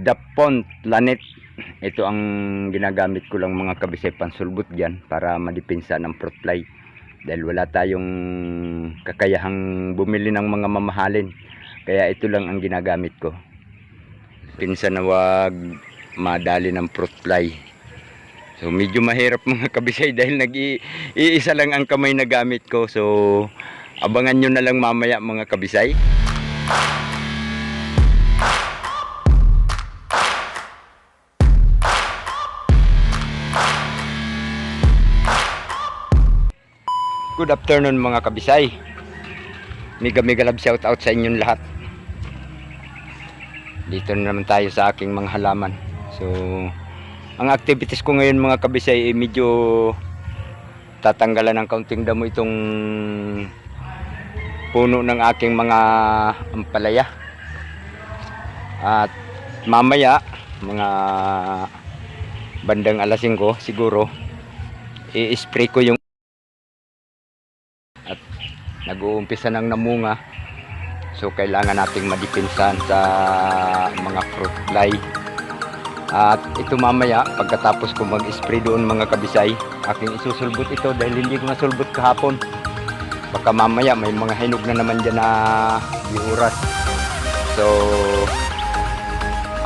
Dapont Lanet. Ito ang ginagamit ko lang mga kabisay pansulbot dyan para madipinsa ng fruit fly. Dahil wala tayong kakayahang bumili ng mga mamahalin. Kaya ito lang ang ginagamit ko. Pinsa na wag madali ng fruit fly. So medyo mahirap mga kabisay dahil nag-iisa lang ang kamay na gamit ko. So abangan nyo na lang mamaya mga kabisay. Good afternoon mga kabisay. Mega mega love shout out sa inyong lahat. Dito na naman tayo sa aking mga halaman. So, ang activities ko ngayon mga kabisay ay medyo tatanggalan ng kaunting damo itong puno ng aking mga ampalaya. At mamaya, mga bandang alas 5 siguro, i-spray ko yung at nag-uumpisa ng namunga. So kailangan nating madipinsan sa mga fruit fly. At ito mamaya, pagkatapos ko mag-spray doon mga kabisay, aking isusulbot ito dahil hindi ko nasulbot kahapon. Baka mamaya may mga hinog na naman dyan na biuras. So,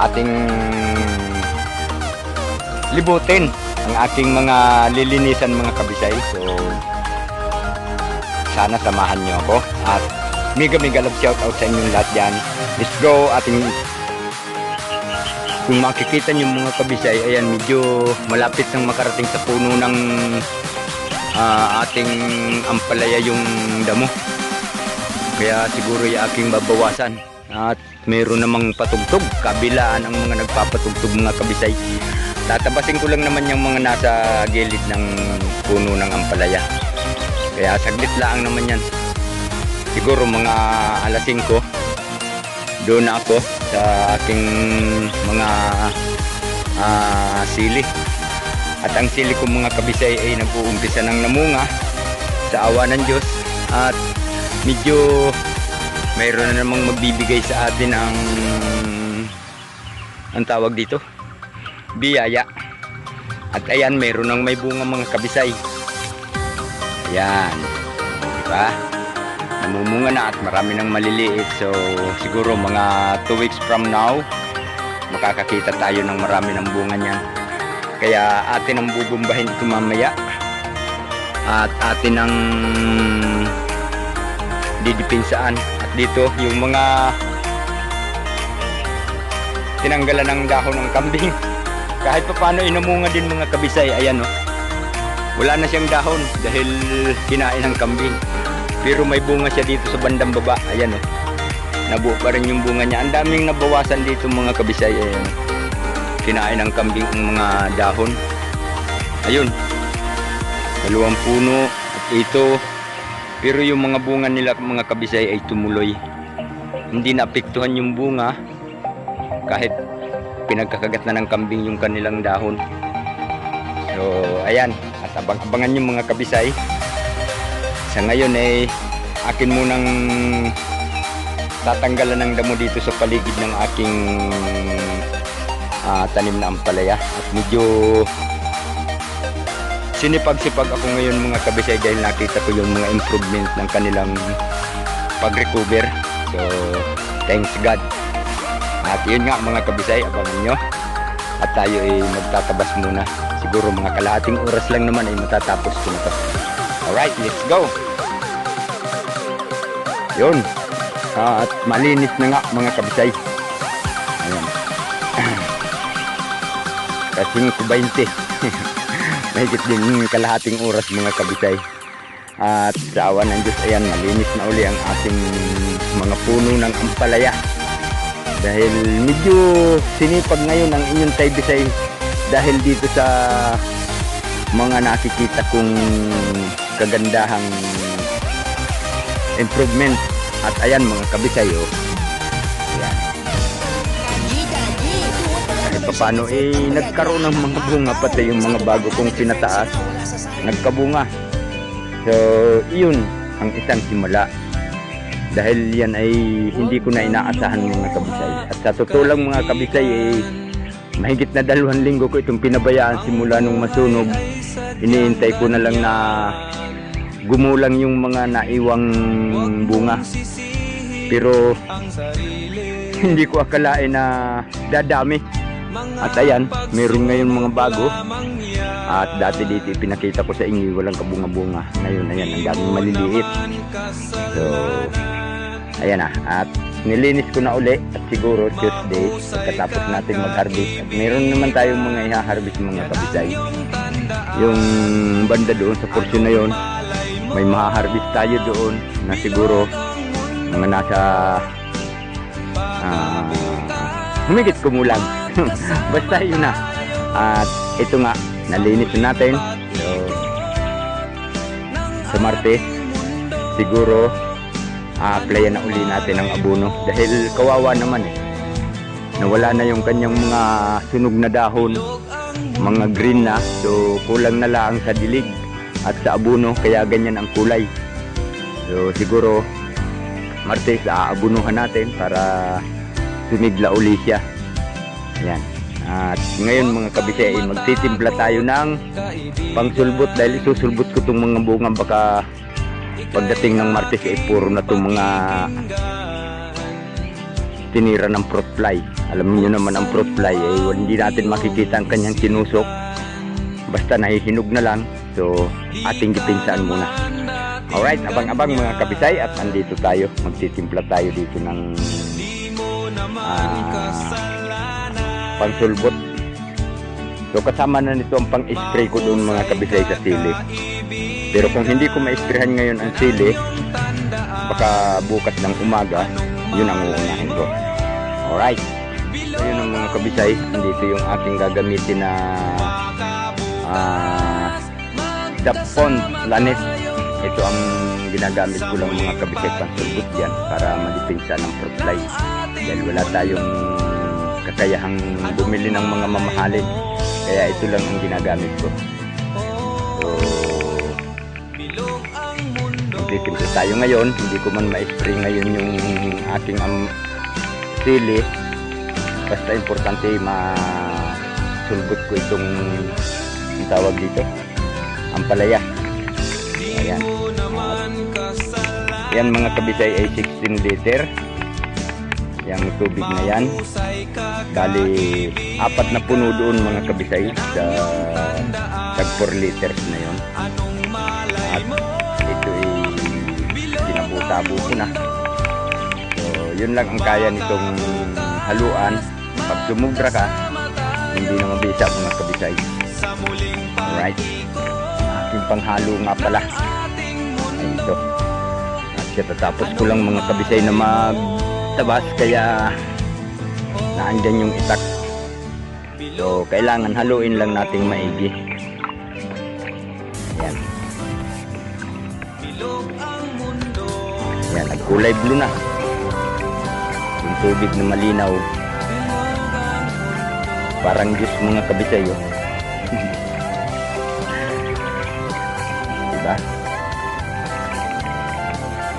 ating libutin ang aking mga lilinisan mga kabisay. So, sana samahan nyo ako. At mega mega love shout out sa inyong lahat dyan. Let's go ating kung makikita nyo mga kabisay ayan medyo malapit nang makarating sa puno ng ah, ating ampalaya yung damo. Kaya siguro yung aking babawasan. At mayroon namang patugtog. Kabilaan ang mga nagpapatugtog mga kabisay. Tatabasin ko lang naman yung mga nasa gilid ng puno ng ampalaya kaya saglit lang naman yan. Siguro mga alas 5 doon ako sa aking mga ah, sili. At ang sili ko mga kabisay ay nag-uumpisa ng namunga sa awa ng Diyos. At medyo mayroon na namang magbibigay sa atin ang ang tawag dito biyaya at ayan mayroon ng may bunga mga kabisay Ayan. Diba? Namumunga na at marami ng maliliit. So, siguro mga 2 weeks from now, makakakita tayo ng marami ng bunga niyan. Kaya atin ang bubumbahin ito mamaya. At atin ang didipinsaan. At dito, yung mga tinanggalan ng dahon ng kambing. Kahit pa paano inamunga din mga kabisay. Ayan o. Oh wala na siyang dahon dahil kinain ng kambing. Pero may bunga siya dito sa bandang baba. Ayan o nabuo pa rin yung bunga niya. Ang daming nabawasan dito mga kabisay ayan. kinain ng kambing ang mga dahon. Ayun. Dalawang puno at ito. Pero yung mga bunga nila mga kabisay ay tumuloy. Hindi naapektuhan yung bunga kahit pinagkakagat na ng kambing yung kanilang dahon. So ayan at abang-abangan yung mga kabisay. Sa ngayon ay akin munang tatanggalan ng damo dito sa paligid ng aking ah, tanim na ampalaya. At medyo sinipag-sipag ako ngayon mga kabisay dahil nakita ko yung mga improvement ng kanilang pag-recover. So thanks God. At yun nga mga kabisay abangan nyo. At tayo ay magtatabas muna siguro mga kalahating oras lang naman ay matatapos ko na to. Alright let's go. Yun. Ah, at malinis na nga mga kabisay. Ayan. Kasing 20 mahigit din kalahating oras mga kabisay. At sa awa ng Diyos ayan malinis na uli ang ating mga puno ng ampalaya. Dahil medyo sinipag ngayon ang inyong taybisay dahil dito sa mga nakikita kong kagandahang improvement. At ayan mga kabisay oh. Ayan. Kahit pa paano eh nagkaroon ng mga bunga pati yung mga bago kong pinataas. Nagkabunga. So iyon ang isang simula. Dahil yan ay hindi ko na inaasahan mga kabisay at sa totoo lang mga kabisay ay mahigit na dalawang linggo ko itong pinabayaan simula nung masunog. Iniintay ko na lang na gumulang yung mga naiwang bunga. Pero hindi ko akalain na dadami. At ayan meron ngayon mga bago. At dati dito pinakita ko sa inyo walang kabunga-bunga. Ngayon ayan ang daming maliliit. So ayan na at nilinis ko na uli at siguro Tuesday pagkatapos natin mag-harvest. At meron naman tayong mga iha-harvest mga kabisay yung banda doon sa portion na yon may maha-harvest tayo doon na siguro mga nasa ah, humigit kumulang basta yun na. At ito nga nalinis na natin. So sa Martes siguro a-applyan na uli natin ang abono dahil kawawa naman eh. Nawala na yung kanyang mga sunog na dahon mga green na. So kulang na lang sa dilig at sa abono kaya ganyan ang kulay. So siguro Martes aabunuhan natin para sumigla uli siya. Yan. At ngayon mga kabisay ay magtitimpla tayo ng pangsulbot dahil isusulbot ko itong mga bunga. Baka pagdating ng Martes ay puro na itong mga tinira ng fruit fly. Alam niyo naman ang fruit fly ay hindi natin makikita ang kanyang sinusok. Basta nahihinog na lang. So ating gipinsaan muna. Alright abang-abang mga kabisay at andito tayo. Magtitimpla tayo dito ng ah, pangsulbot so kasama na nito ang pang-spray ko doon mga kabisay sa sili pero kung hindi ko ma-sprayhan ngayon ang sili baka bukas ng umaga yun ang uunahin ko. Alright. Ayun ang mga kabisay andito yung aking gagamitin na ah Dapon Lanet ito ang ginagamit ko lang mga kabisay pansulbot dyan para malipinsa ng fruit fly dahil wala tayong kakayahang bumili ng mga mamahalin. Kaya ito lang ang ginagamit ko magtitimpla tayo ngayon. Hindi ko man ma-spray ngayon yung aking um, sili. Basta importante ma-sulbot ko itong ang tawag dito? Ang palaya ayan yan mga kabisay ay 16 liter. Yung tubig na yan. Bali apat na puno doon mga kabisay sa tag 4 liters na yon at ko na so yun lang ang kaya nitong haluan. Pag sumubra ka hindi na mabisa mga kabisay alright. Aking panghalo nga pala. Ay ito. At katatapos ko lang mga kabisay na magtabas kaya naandyan yung itak. So kailangan haluin lang nating maigi nagkulay blue na. Yung tubig na malinaw. Parang juice mga kabisay oh. diba?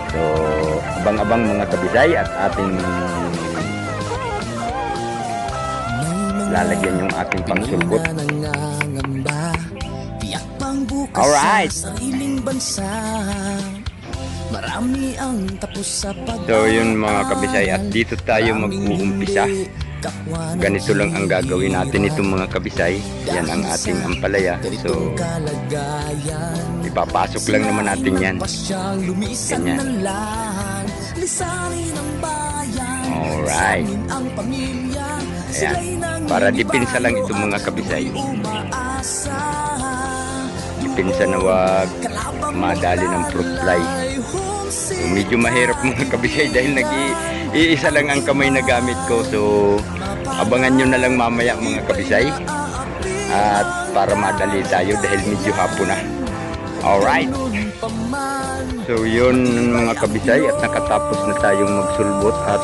So abang-abang mga kabisay at ating lalagyan yung ating pangsulbot. Alright. Marami ang tapos sa pag So yun mga kabisay at dito tayo mag-uumpisa. ganito lang ang gagawin natin itong mga kabisay. Yan ang ating ampalaya. So ipapasok lang naman natin yan. ganyan. alright. ayan. Para dipinsa lang itong mga kabisay dipinsa na wag madali ng fruit fly. So, medyo mahirap mga kabisay dahil nag iisa lang ang kamay na gamit ko. So abangan nyo na lang mamaya mga kabisay. At para madali tayo dahil medyo hapon na. Alright. So yun mga kabisay at nakatapos na tayong magsulbot at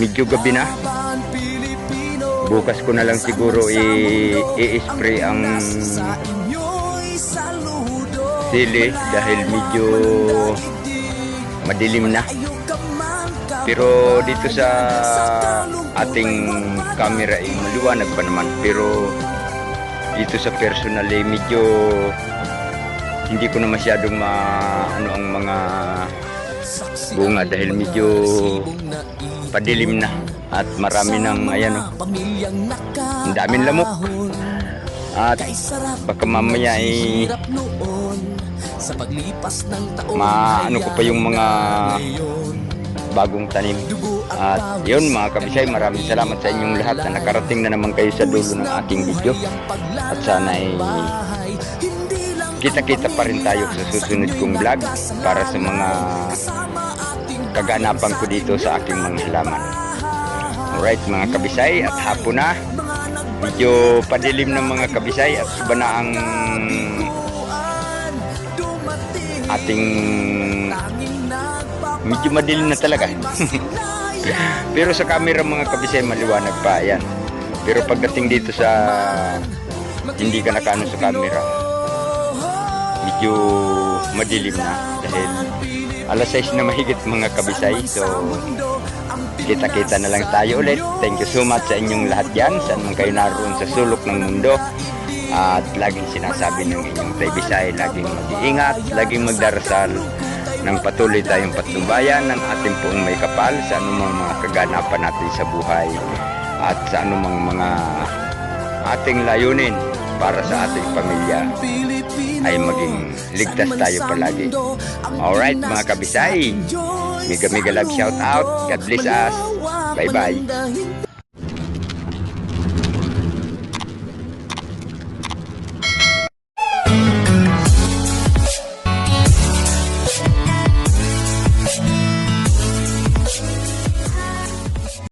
medyo gabi na. Bukas ko na lang siguro i-spray ang sili dahil medyo madilim na Pero dito sa ating camera ay maliwanag pa naman. Pero dito sa personal ay medyo hindi ko na masyadong ma ano ang mga bunga dahil medyo padilim na at marami ng ayan oh, ang daming lamok at baka mamaya ay sa paglipas ng taon maano ko pa yung mga bagong tanim. at yun mga kabisay maraming salamat sa inyong lahat na nakarating na naman kayo sa dulo ng aking video. at sana ay kita-kita pa rin tayo sa susunod kong vlog para sa mga kaganapan ko dito sa aking mga halaman. Alright mga kabisay at hapon na. Medyo padilim ng mga kabisay at iba na ang ating medyo madilim na talaga. Pero sa camera mga kabisay maliwanag pa. Yan pero pagdating dito sa hindi ka nakano sa camera medyo madilim na. Dahil alas 6 na mahigit mga kabisay. So kita-kita na lang tayo ulit. Thank you so much sa inyong lahat yan saan man kayo naroon sa sulok ng mundo at laging sinasabi ng inyong Bisay laging mag-iingat laging magdarasal ng patuloy tayong patnubayan ng ating poong may kapal sa anumang mga kaganapan natin sa buhay at sa anumang mga ating layunin para sa ating pamilya ay maging ligtas tayo palagi. Alright mga kabisay, mega mega love shout out. God bless us. Bye bye.